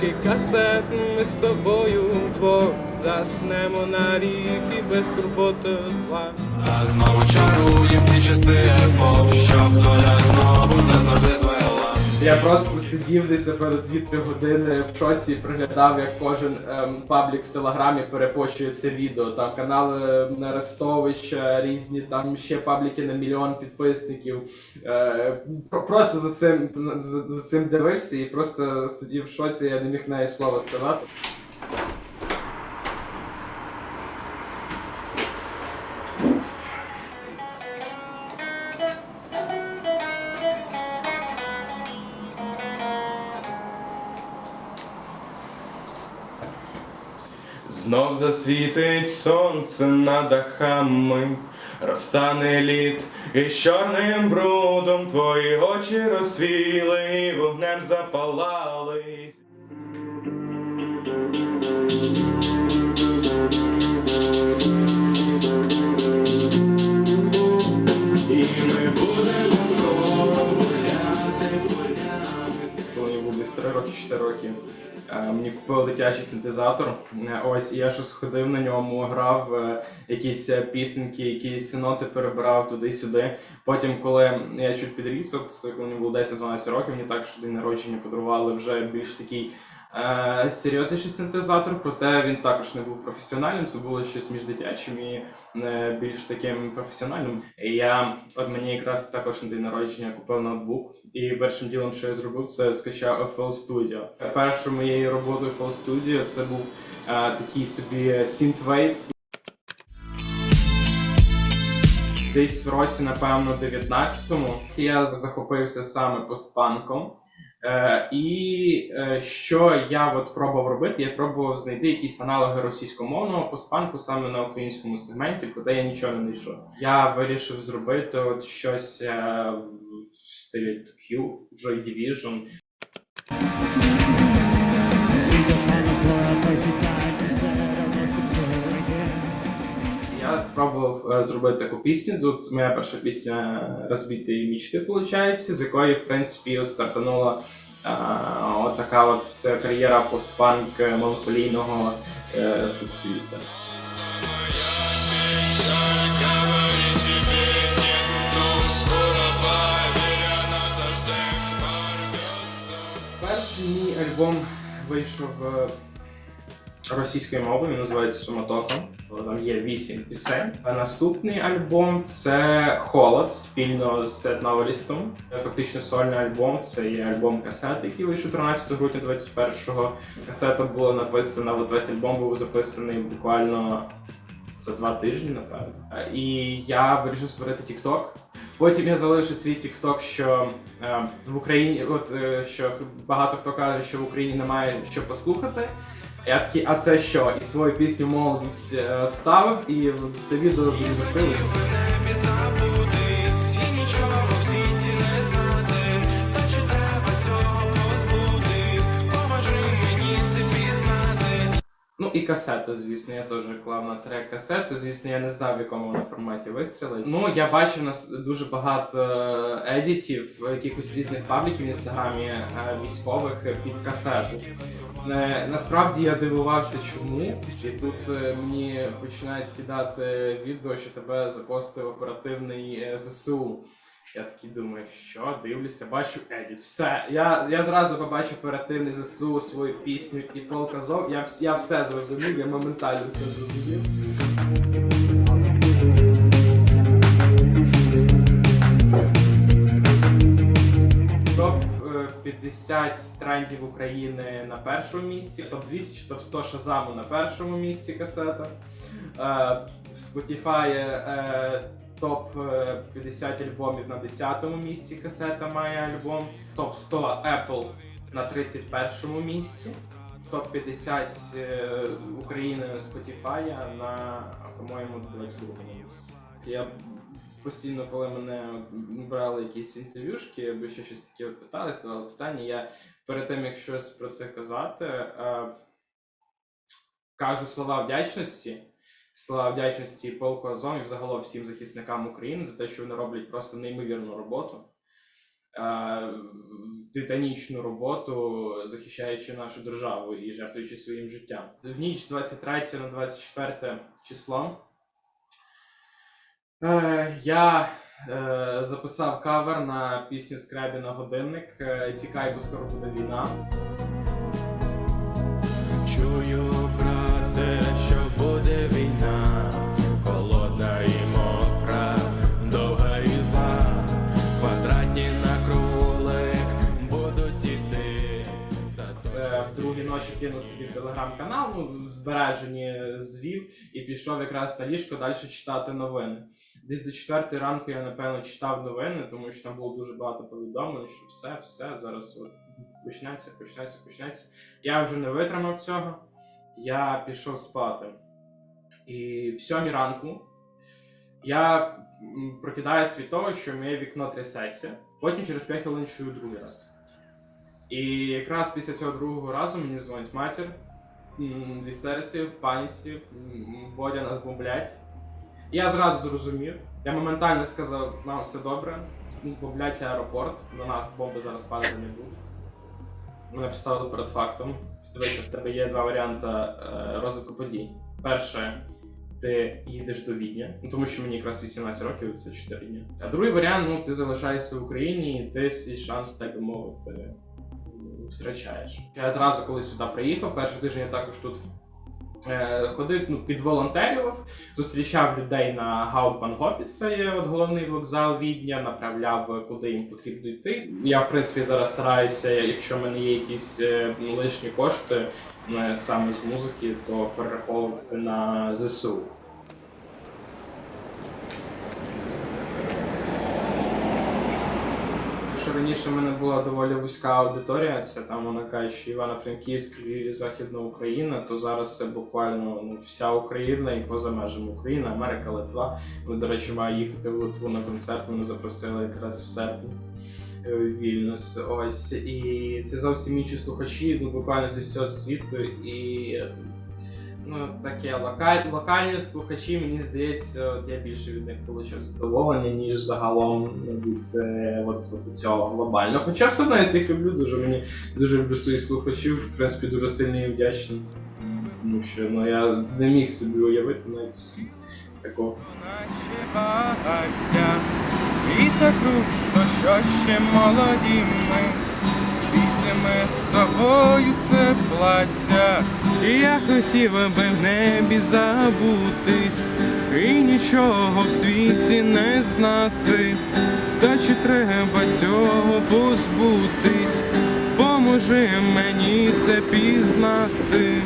Тільки касет ми з тобою вдвох заснемо на рік і без турботи зла. А знову чаруєм ці часи епох, щоб доля знову назавжди звела. Я просто сидів десь напевно 2-3 години в шоці і приглядав, як кожен ем, паблік в телеграмі перепощує це відео. Там канали Арестовича, різні там ще пабліки на мільйон підписників. Е, просто за цим за, за цим дивився і просто сидів в шоці, я не міг навіть слова сказати. Знов засвітить сонце над дахами, розтане лід і з чорним брудом твої очі розсвіли і вогнем запалали. Мені купили дитячий синтезатор. Е, Ось і я щось ходив на ньому, грав е, якісь е, пісеньки, якісь ноти перебирав туди-сюди. Потім, коли я чуть підріс, от коли мені було 10-12 років, мені також день народження подарували вже більш такий. Е, серйозніший синтезатор, проте він також не був професіональним. Це було щось між дитячим і е, більш таким професіональним. І я от мені якраз також на день народження купив ноутбук. І першим ділом, що я зробив, це скачав FL Studio. Першою моєю роботою FL Studio це був е, такий собі synthwave. Десь в році, напевно, 19-му я захопився саме постпанком. Е, і е, що я от пробував робити, я пробував знайти якісь аналоги російськомовного постпанку саме на українському сегменті, проте я нічого не знайшов. Я вирішив зробити от щось е, в стилі Q, Joy Division. Я спробував е, зробити таку пісню. Тут моя перша пісня розбиті мічти, виходить, з якої, в принципі, стартанула е, от така от кар'єра постпанк меланхолійного е, соцсвіта. Перший мій альбом вийшов російською мовою, він називається Суматоха. Там є вісім пісень. А наступний альбом це Холод спільно з Новелістом. Фактично сольний альбом. Це є альбом касет, який вийшов 13 грудня 21-го. Касета була написана, от весь альбом був записаний буквально за два тижні, напевно. І я вирішив створити TikTok. Потім я залишив свій TikTok, що е, в Україні, от е, що багато хто каже, що в Україні немає що послухати. Я такий, а це що? І свою пісню молодість е, вставив, і це відео загрузили. І касета, звісно, я теж клав на трек касету. Звісно, я не знав, в якому вона форматі вистрілить. Ну, я бачив нас дуже багато е, едітів, якихось різних пабліків в інстаграмі е, військових під касету. Е, Насправді я дивувався, чому. І тут мені починають кидати відео, що тебе запостив оперативний ЗСУ. Я такий думаю, що дивлюся, бачу Едіт. Все. Я, я зразу побачив оперативний ЗСУ свою пісню і Пол Зов. Я, я все зрозумів, я моментально все зрозумів. Топ е, 50 трендів України на першому місці, топ 200 чи топ 100 Шазаму на першому місці касета. Е, В Spotify е, топ е, 50 альбомів на 10 місці касета має альбом. Топ 100 Apple на 31 місці. Топ 50 е, України Spotify на, по-моєму, 22 місці. Я постійно, коли мене брали якісь інтерв'юшки, або ще щось таке питали, ставали питання, я перед тим, як щось про це казати, е, кажу слова вдячності. Слова вдячності полку Азов і взагалом всім захисникам України за те, що вони роблять просто неймовірну роботу. е, титанічну роботу, захищаючи нашу державу і жертвуючи своїм життям. В ніч з 23 на 24 число е, я е, записав кавер на пісню Скребіна годинник Тікай, бо скоро буде війна. Чую кинув собі телеграм-канал, ну, в збереженні звів і пішов якраз на ліжко далі читати новини. Десь до четвертої ранку я напевно читав новини, тому що там було дуже багато повідомлень, що все, все зараз от почнеться, почнеться, почнеться. Я вже не витримав цього. Я пішов спати. І в сьомій ранку я прокидаюсь від того, що моє вікно трясеться. Потім через 5 хвилин чую другий раз. І якраз після цього другого разу мені дзвонить матір в істериці, в паніці, Бодя нас бомблять. Я зразу зрозумів. Я моментально сказав, мам, все добре, бомблять аеропорт, на нас бомби зараз падати не будуть. Мене поставили перед фактом. Дивися, в тебе є два варіанти е, розвитку подій. Перше, ти їдеш до Відня, ну тому що мені якраз 18 років, це 4 дні. А другий варіант, ну ти залишаєшся в Україні і ти свій шанс, так би мовити, втрачаєш. Я зразу, коли сюди приїхав, перший тиждень я також тут е, ходив, ну, підволонтерював, зустрічав людей на Гаупангофіс, це є от головний вокзал Відня, направляв, куди їм потрібно йти. Я, в принципі, зараз стараюся, якщо в мене є якісь е, лишні кошти е, саме з музики, то перераховувати на ЗСУ. Що раніше в мене була доволі вузька аудиторія, це там вона кажучи Івано-Франківськ, Львів, Західна Україна, то зараз це буквально ну, вся Україна і поза межами України, Америка, Литва. Ми, до речі, маю їхати в Литву на концерт, мене запросили якраз в серпні. е, Вільнюс. Ось і це зовсім інші слухачі, ну буквально зі всього світу. І ну таке локаль, локальні слухачі, мені здається, от я більше від них отримав задоволення, ніж загалом від е, от, от цього глобального. Хоча все одно я всіх люблю дуже. Мені дуже люблю своїх слухачів, в принципі, дуже сильно їм вдячний. Тому що ну я не міг собі уявити навіть всі такого. І так круто, що ще молоді ми. Візьме з собою це плаття. Я хотів би в небі забутись, і нічого в світі не знати. Та чи треба цього позбутись? Поможи мені це пізнати.